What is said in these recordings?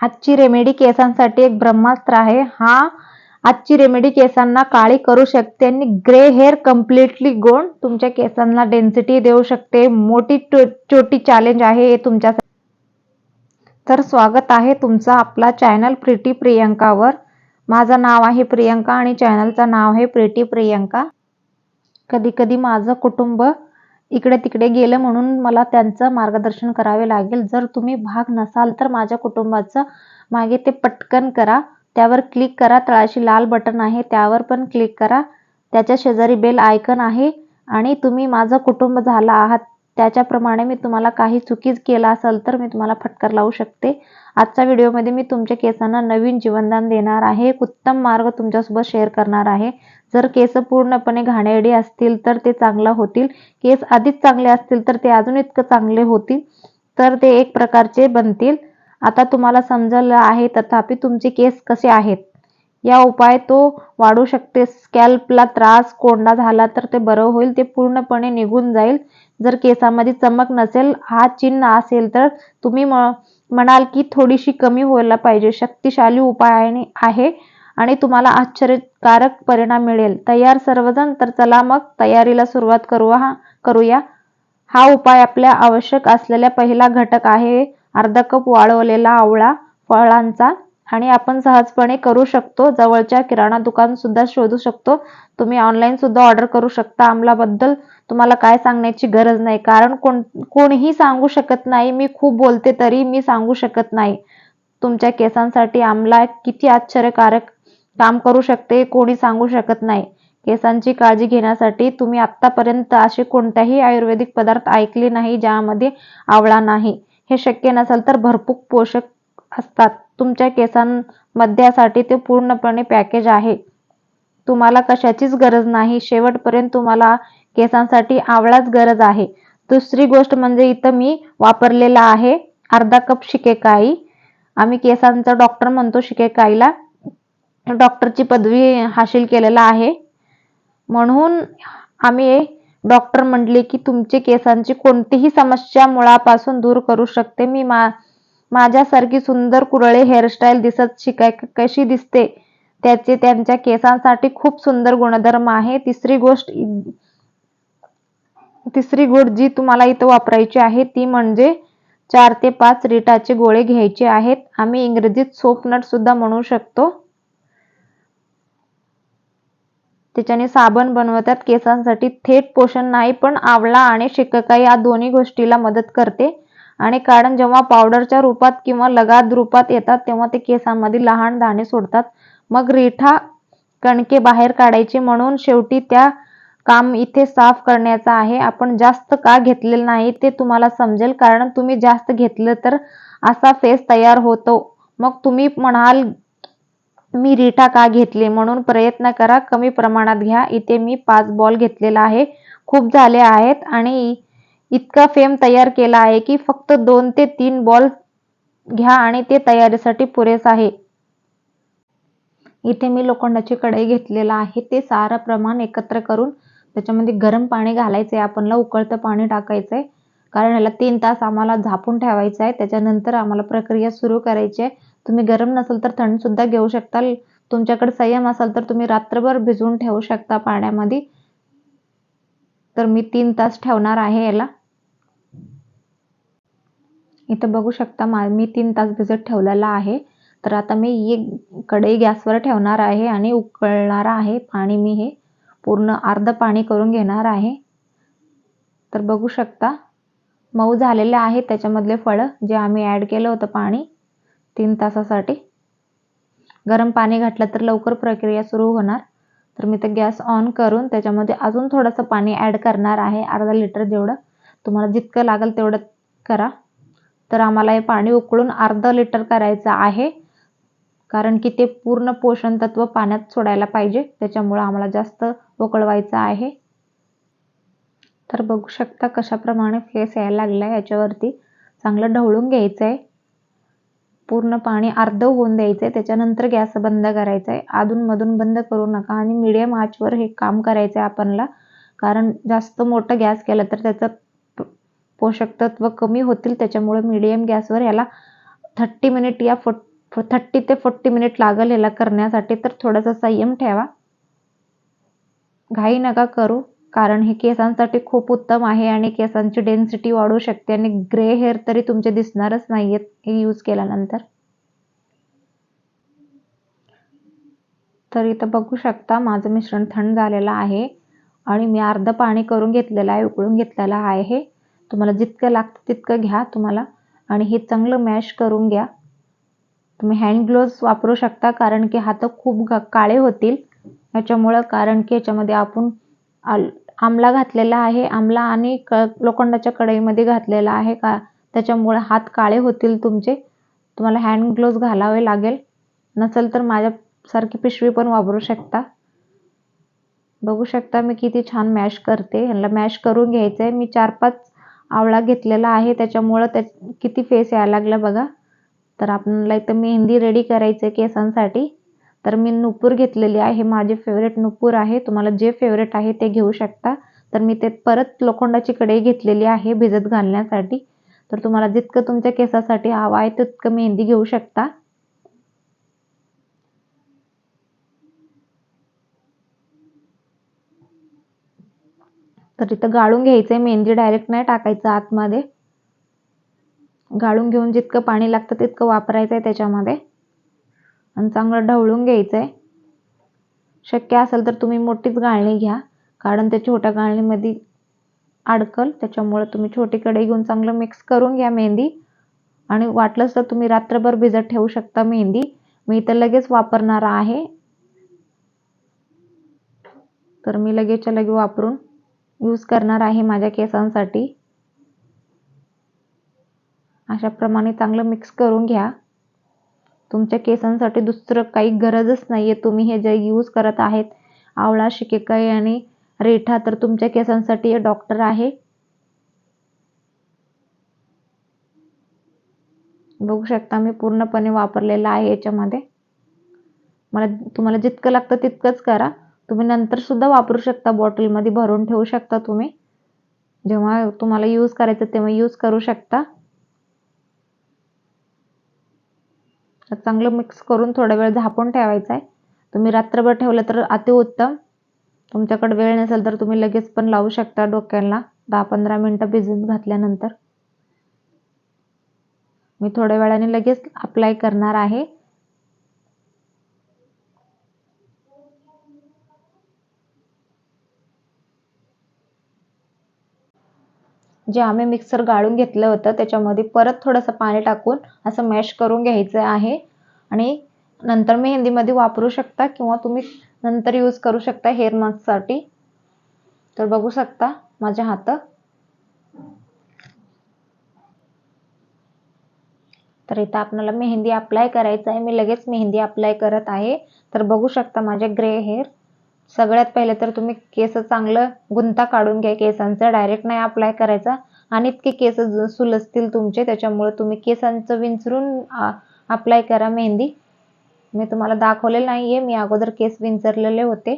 आजची रेमेडी केसांसाठी एक ब्रह्मास्त्र आहे. हा आजची रेमेडी केसांना काळी करू शकते आणि ग्रे हेअर कम्प्लिटली गोंड तुमच्या केसांना डेन्सिटी देऊ शकते. मोठी छोटी चॅलेंज आहे हे तुमच्या तर स्वागत आहे तुमचा आपला चॅनल प्रिटी प्रियंकावर. माझं नाव आहे प्रियंका आणि चॅनलचं नाव आहे प्रिटी प्रियंका. कधी कधी माझं कुटुंब इकडे तिकडे गेलं म्हणून मला त्यांचं मार्गदर्शन करावे लागेल. जर तुम्ही भाग नसाल तर माझ्या कुटुंबाचं मागे ते पटकन करा. त्यावर क्लिक करा. तळाशी लाल बटन आहे त्यावर पण क्लिक करा. त्याच्या शेजारी बेल आयकन आहे आणि तुम्ही माझं कुटुंब झाला आहात. त्याच्याप्रमाणे मी तुम्हाला काही चुकीच केला असेल तर मी तुम्हाला फटकार लावू शकते. आजच्या व्हिडिओमध्ये मी तुमच्या केसांना नवीन जीवनदान देणार आहे. एक उत्तम मार्ग तुमच्यासोबत शेअर करणार आहे. जर केस पूर्णपणे घाणेरडी असतील तर ते चांगलं होतील. केस आधीच चांगले असतील तर ते अजून इतकं चांगले होतील. तर ते एक प्रकारचे बनतील. आता तुम्हाला समजलं आहे तथापि तुमचे केस कसे आहेत? या उपाय तो वाढू शकते. स्कॅल्पला त्रास कोंडा झाला तर ते बरं होईल. ते पूर्णपणे निघून जाईल. जर केसामध्ये चमक नसेल हा चिन्ह असेल तर तुम्ही म्हणाल की थोडीशी कमी व्हायला पाहिजे. शक्तिशाली उपाय आहे आणि तुम्हाला आश्चर्यकारक परिणाम मिळेल. तयार सर्वजण तर चला मग तयारीला सुरुवात करू हा करूया. हा उपाय आपल्या आवश्यक असलेला पहिला घटक आहे. अर्धा कप वाळवलेला आवळा फळांचा आणि आपण सहजपणे करू शकतो. जवळच्या किराणा दुकान सुद्धा शोधू शकतो. तुम्ही ऑनलाईन सुद्धा ऑर्डर करू शकता. आमलाबद्दल तुम्हाला काय सांगण्याची गरज नाही. कारण कोण कोणीही सांगू शकत नाही. मी खूप बोलते तरी मी सांगू शकत नाही. तुमच्या केसांसाठी आमला किती आश्चर्यकारक काम करू शकते कोणी सांगू शकत नाही. केसांची काळजी घेण्यासाठी तुम्ही आतापर्यंत असे कोणत्याही आयुर्वेदिक पदार्थ ऐकले नाही ज्यामध्ये आवळा नाही. हे शक्य नसेल तर भरपूर पोषक असतात. तुमच्या केसांमध्येसाठी ते पूर्णपणे पॅकेज आहे. तुम्हाला कशाचीच गरज नाही. शेवटपर्यंत तुम्हाला केसांसाठी आवळाच गरज आहे. दुसरी गोष्ट म्हणजे इथं मी वापरलेला आहे अर्धा कप शिकेकाई. आम्ही केसांचा डॉक्टर म्हणतो शिकेकाईला. डॉक्टरची पदवी हासिल केलेला आहे. म्हणून आम्ही डॉक्टर म्हटले की तुमचे केसांची कोणतीही समस्या मुळापासून दूर करू शकते. मी मा माझ्यासारखी सुंदर कुरळे हेअरस्टाईल दिसत शिकाय कशी दिसते? त्याचे त्यांच्या केसांसाठी खूप सुंदर गुणधर्म आहे. तिसरी गोष्ट तिसरी गोड जी तुम्हाला इथं वापरायची आहे ती म्हणजे चार ते पाच रिटाचे गोळे घ्यायचे आहेत. आम्ही इंग्रजीत सोपनट सुद्धा म्हणू शकतो. त्याच्याने साबण बनवतात केसांसाठी थेट पोषण नाही पण आवळा आणि शिकका या दोन्ही गोष्टीला मदत करते. आणि कारण जेव्हा पावडरच्या रूपात किंवा लगाद रूपात येतात तेव्हा ते केसांमध्ये लहान दाणे सोडतात. मग रिठा कणके बाहेर काढायचे म्हणून शेवटी त्या काम इथे साफ करण्याचं आहे. आपण जास्त का घेतलेलं नाही ते तुम्हाला समजेल. कारण तुम्ही जास्त घेतलं तर असा फेस तयार होतो. मग तुम्ही म्हणाल मी रिठा का घेतले? म्हणून प्रयत्न करा. कमी प्रमाणात घ्या. इथे मी पाच बॉल घेतलेला आहे. खूप झाले आहेत. आणि इतका फेम तयार केला आहे की फक्त दोन ते तीन बॉल घ्या आणि ते तयारीसाठी पुरेस आहे. इथे मी लोखंडाची कढई घेतलेला आहे. ते सारं प्रमाण एकत्र करून त्याच्यामध्ये गरम पाणी घालायचं आहे आपणला उकळतं पाणी टाकायचं आहे कारण ह्याला तीन तास आम्हाला झापून ठेवायचं आहे त्याच्यानंतर आम्हाला प्रक्रिया सुरू करायची आहे तुम्ही गरम नसेल तर थंड सुद्धा घेऊ शकता तुमच्याकडे संयम असेल तर तुम्ही रात्रभर भिजवून ठेवू शकता पाण्यामध्ये. तर मी तीन तास ठेवणार आहे याला. इथं बघू शकता मी तीन तास भिजत ठेवलेला आहे. तर आता मी एक कढई गॅसवर ठेवणार आहे आणि उकळणार आहे पाणी मी हे. पूर्ण अर्ध पाणी करून घेणार आहे. तर बघू शकता मऊ झालेले आहे त्याच्यामधले फळं जे आम्ही ॲड केलं होतं पाणी तीन तासासाठी. गरम पाणी घातलं तर लवकर प्रक्रिया सुरू होणार. तर मी ते गॅस ऑन करून त्याच्यामध्ये अजून थोडंसं पाणी ॲड करणार आहे अर्धा लिटर जेवढं. तुम्हाला जितकं लागेल तेवढं करा. तर आम्हाला हे पाणी उकळून अर्धा लिटर करायचं आहे. कारण की ते पूर्ण पोषण तत्व पाण्यात सोडायला पाहिजे. त्याच्यामुळं आम्हाला जास्त उकळवायचं आहे. तर बघू शकता कशाप्रमाणे फेस यायला लागला आहे याच्यावरती. चांगलं ढवळून घ्यायचं आहे पूर्ण पाणी अर्ध होऊन द्यायचं आहे त्याच्यानंतर गॅस बंद करायचा आहे अधूनमधून बंद करू नका आणि मिडियम आचवर हे काम करायचं आहे आपणला. कारण जास्त मोठं गॅस केलं तर त्याचं पोषक तत्व कमी होतील. त्याच्यामुळे मिडियम गॅसवर याला थर्टी मिनिट या थर्टी ते फोर्टी मिनिट लागेल ह्याला करण्यासाठी तर थोडासा संयम ठेवा. घाई नका करू कारण हे केसांसाठी खूप उत्तम आहे आणि केसांची डेन्सिटी वाढू शकते आणि ग्रे हेअर तरी तुमचे दिसणारच नाही आहेत हे यूज केल्यानंतर. तर इथं बघू शकता माझं मिश्रण थंड झालेलं आहे आणि मी अर्धं पाणी करून घेतलेलं आहे उकळून घेतलेलं आहे. तुम्हाला जितकं लागतं तितकं घ्या तुम्हाला आणि हे चांगलं मॅश करून घ्या. तुम्ही हँड ग्लोव्ज वापरू शकता कारण की हात खूप काळे होतील. याच्यामुळं कारण की याच्यामध्ये आपण आमला घातलेला आहे आमला आणि क लोखंडाच्या कढईमध्ये घातलेला आहे. का त्याच्यामुळे हात काळे होतील तुमचे. तुम्हाला हँड ग्लोव्ज घालावे लागेल. नसेल तर माझ्यासारखी पिशवी पण वापरू शकता. बघू शकता मी किती छान मॅश करते. ह्याला मॅश करून घ्यायचं आहे मी चार पाच आवळा घेतलेला आहे. त्याच्यामुळं त्या किती फेस यायला लागला बघा. तर आपल्याला इथं मेहंदी रेडी करायचं आहे केसांसाठी. तर मी नुपूर घेतलेली आहे माझे फेवरेट नुपूर आहे. तुम्हाला जे फेवरेट आहे ते घेऊ शकता. तर मी ते परत लोखंडाची कढई घेतलेली आहे भिजत घालण्यासाठी. तर तुम्हाला जितकं तुमच्या केसासाठी हवा आहे तितकं मेहंदी घेऊ शकता. तर इथं गाळून घ्यायचंय मेहंदी डायरेक्ट नाही टाकायचं आतमध्ये. गाळून घेऊन जितकं पाणी लागतं तितकं वापरायचं आहे त्याच्यामध्ये. आणि चांगलं ढवळून घ्यायचं आहे शक्य असेल तर तुम्ही मोठीच गाळणी घ्या. कारण त्या छोट्या गाळणीमध्ये अडकल. त्याच्यामुळे तुम्ही छोटी घेऊन चांगलं मिक्स करून घ्या मेहंदी. आणि वाटलंच तर तुम्ही रात्रभर भिजत ठेवू शकता मेहंदी. मी इथं लगेच वापरणार आहे. तर मी लगेचच्या लगे वापरून यूज करणार आहे माझ्या केसांसाठी. अशाप्रमाणे चांगलं मिक्स करून घ्या. तुमच्या केसांसाठी दुसरं काही गरजच नाही आहे तुम्ही हे जे यूज करत आहेत आवळा शिकेकाई आणि रेठा तर तुमच्या केसांसाठी हे डॉक्टर आहे. बघू शकता मी पूर्णपणे वापरलेलं आहे याच्यामध्ये. मला तुम्हाला जितकं लागतं तितकंच करा. तुम्ही नंतर सुद्धा वापरू शकता बॉटलमध्ये भरून ठेवू शकता तुम्ही. जेव्हा तुम्हाला यूज करायचं तेव्हा यूज करू शकता. चांगलं मिक्स करून थोडा वेळ झापून ठेवायचं आहे. तुम्ही रात्रभर ठेवलं तर अतिउत्तम. तुमच्याकडे वेळ नसेल तर तुम्ही लगेच पण लावू शकता डोक्याला. दहा पंधरा मिनटं भिजून घातल्यानंतर. मी थोड्या वेळाने लगेच अप्लाय करणार आहे. जे आम्ही मिक्सर गाळून घेतलं होतं त्याच्यामध्ये परत थोडंसं पाणी टाकून असं मॅश करून घ्यायचं आहे. आणि नंतर मेहंदीमध्ये वापरू शकता किंवा तुम्ही नंतर यूज करू शकता हेअर मास्कसाठी तर बघू शकता माझ्या हात तर इथं आपल्याला मेहंदी अप्लाय करायचं आहे. मी लगेच मेहंदी अप्लाय करत आहे. तर बघू शकता माझे ग्रे हेअर सगळ्यात पहिले तर तुम्ही केस चांगलं गुंता काढून घ्या. केसांचं डायरेक्ट नाही अप्लाय करायचा. आणि इतके केस सुलसतील तुमचे त्याच्यामुळे तुम्ही केसांचं विंचरून अप्लाय करा मेहंदी. मी तुम्हाला दाखवलेलं नाही आहे मी अगोदर केस विंचरलेले होते.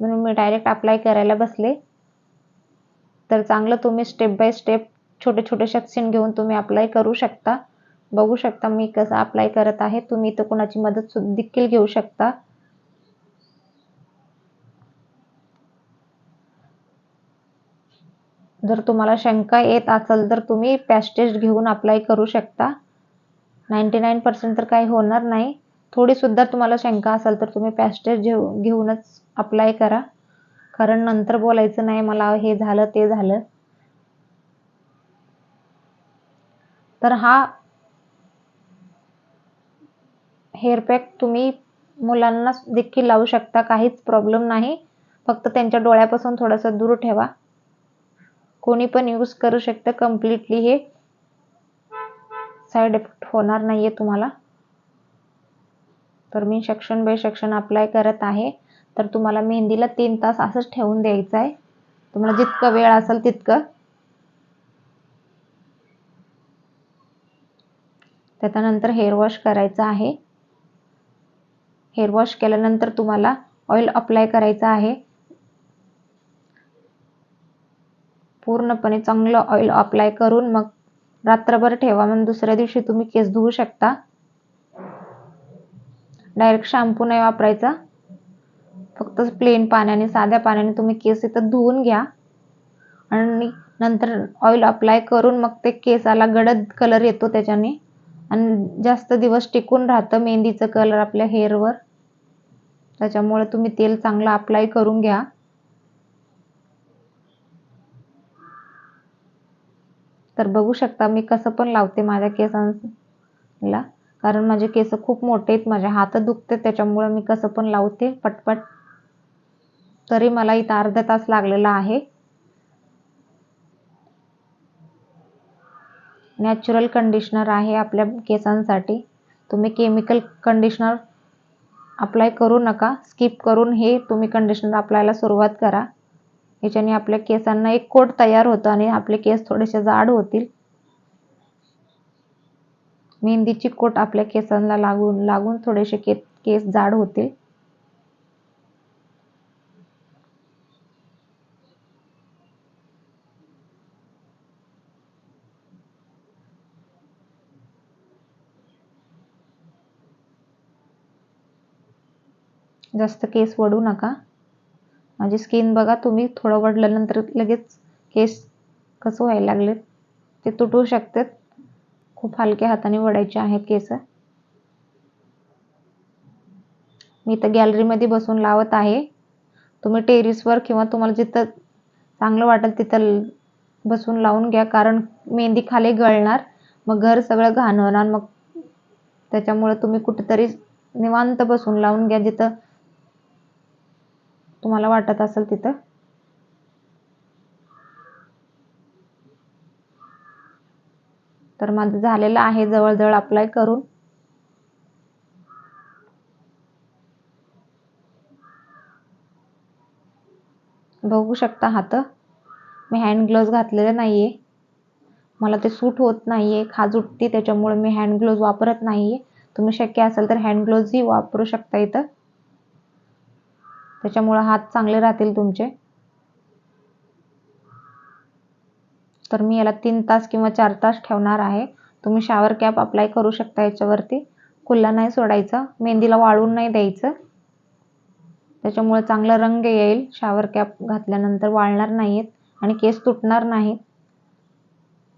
म्हणून मी डायरेक्ट अप्लाय करायला बसले. तर चांगलं तुम्ही स्टेप बाय स्टेप छोटे छोटे सेक्शन घेऊन तुम्ही अप्लाय करू शकता. बघू शकता मी कसं अप्लाय करत आहे. तुम्ही इथं कोणाची मदत देखील घेऊ शकता. जर तुम्हाला शंका येत असेल तर तुम्ही पॅस्टेज घेऊन अप्लाय करू शकता. नाईंटी नाईन पर्सेंट तर काही होणार नाही. थोडीसुद्धा तुम्हाला शंका असेल तर तुम्ही पॅस्टेज घेऊ घेऊनच अप्लाय करा. कारण नंतर बोलायचं नाही मला हे झालं ते झालं. तर हा हेअर पॅक तुम्ही मुलांना देखील लावू शकता. काहीच प्रॉब्लेम नाही. फक्त त्यांच्या डोळ्यापासून थोडंसं दूर ठेवा. कोणी पण यूज करू शकतं कम्प्लिटली हे. साईड इफेक्ट होणार नाही आहे तुम्हाला. तर मी सेक्शन बाय सेक्शन अप्लाय करत आहे. तर तुम्हाला मेहंदीला तीन तास असंच ठेवून द्यायचं आहे तुम्हाला जितकं वेळ असेल तितकं. त्याच्यानंतर हेअर वॉश करायचं आहे. हेअर वॉश केल्यानंतर तुम्हाला ऑइल अप्लाय करायचं आहे. पूर्णपणे चांगलं ऑइल अप्लाय करून मग रात्रभर ठेवा. मग दुसऱ्या दिवशी तुम्ही केस धुवू शकता. डायरेक्ट शॅम्पू नाही वापरायचा. फक्त प्लेन पाण्याने साध्या पाण्याने तुम्ही केस इथं धुवून घ्या. आणि नंतर ऑइल अप्लाय करून मग ते केसाला गडद कलर येतो त्याच्याने. आणि जास्त दिवस टिकून राहतं मेहंदीचं कलर आपल्या हेअरवर त्याच्यामुळे तुम्ही तेल चांगलं अप्लाय करून घ्या. तर बघू शकता मी कसं पण लावते माझ्या केसांला. कारण माझे केस खूप मोठे आहेत माझे हात दुखते त्याच्यामुळे मी कसं पण लावते पटपट. तरी मला इथं अर्धा तास लागलेला आहे. नॅचरल कंडिशनर आहे आपल्या केसांसाठी. तुम्ही केमिकल कंडिशनर अप्लाय करू नका. स्किप करून हे तुम्ही कंडिशनर अप्लायला सुरुवात करा. याच्याने आपल्या केसांना एक कोट तयार होतं आणि आपले केस थोडेसे जाड होतील. मेहंदीची कोट आपल्या केसांना लागून लागून थोडेसे के केस जाड होतील. जास्त केस वडू नका. म्हणजे माझी स्किन बघा तुम्ही थोडं वडल्यानंतर लगेच केस कसं व्हायला लागले ते तुटू शकतात. खूप हलक्या हाताने वडायचे आहेत केस. मी तर गॅलरीमध्ये बसून लावत आहे. तुम्ही टेरिसवर किंवा तुम्हाला जिथं चांगलं वाटेल तिथं बसून लावून घ्या कारण मेहंदी खाली गळणार मग घर सगळं घाण होणार मग त्याच्यामुळे तुम्ही कुठेतरी निवांत बसून लावून घ्या जिथं तुम्हाला वाटत असेल तिथं? तर माझं झालेलं आहे जवळजवळ अप्लाय करून. बघू शकता हात. मी हँड ग्लोव्ज घातलेले नाहीये. मला ते सूट होत नाहीये. खाज उठते त्याच्यामुळे मी हँड ग्लोव्ज वापरत नाहीये. तुम्ही शक्य असेल तर हँड ग्लोव्जही वापरू शकता इथं. त्याच्यामुळे हात चांगले राहतील तुमचे. तर मी याला तीन तास किंवा चार तास ठेवणार आहे. तुम्ही शावर कॅप अप्लाय करू शकता याच्यावरती. कुल्ला नाही सोडायचा. मेहंदीला वाळून नाही द्यायचं. त्याच्यामुळे चांगला रंग येईल. शावर कॅप घातल्यानंतर वाळणार नाहीत आणि केस तुटणार नाहीत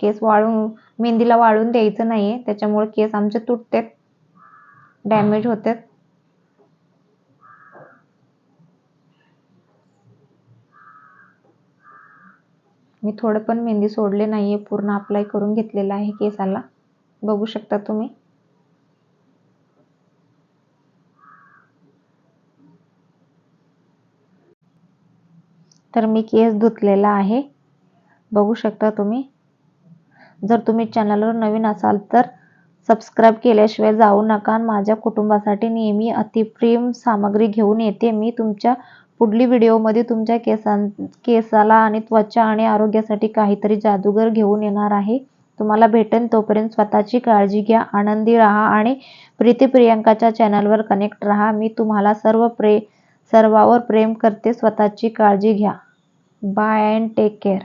केस वाळून मेहंदीला वाळून द्यायचं नाहीये. त्याच्यामुळे केस आमचे तुटतात. डॅमेज होतात. मी थोडं पण मेहंदी सोडले नाहीये पूर्ण अप्लाय करून घेतलेलं आहे केसाला. बघू शकता तुम्ही. तर मी केस धुतलेला आहे. बघू शकता तुम्ही. जर तुम्ही चॅनलवर नवीन असाल तर सबस्क्राईब केल्याशिवाय जाऊ नका माझ्या कुटुंबासाठी नेहमी अतिप्रेम सामग्री घेऊन येते मी तुमच्या पुढली व्हिडिओमध्ये तुमच्या केसां केसाला आणि त्वचा आणि आरोग्यासाठी काहीतरी जादूगर घेऊन येणार आहे. तुम्हाला भेटेन तोपर्यंत स्वतःची काळजी घ्या आनंदी राहा आणि प्रीती प्रियांकाच्या चॅनलवर कनेक्ट राहा. मी तुम्हाला सर्व प्रे सर्वावर प्रेम करते. स्वतःची काळजी घ्या. Bye and take care.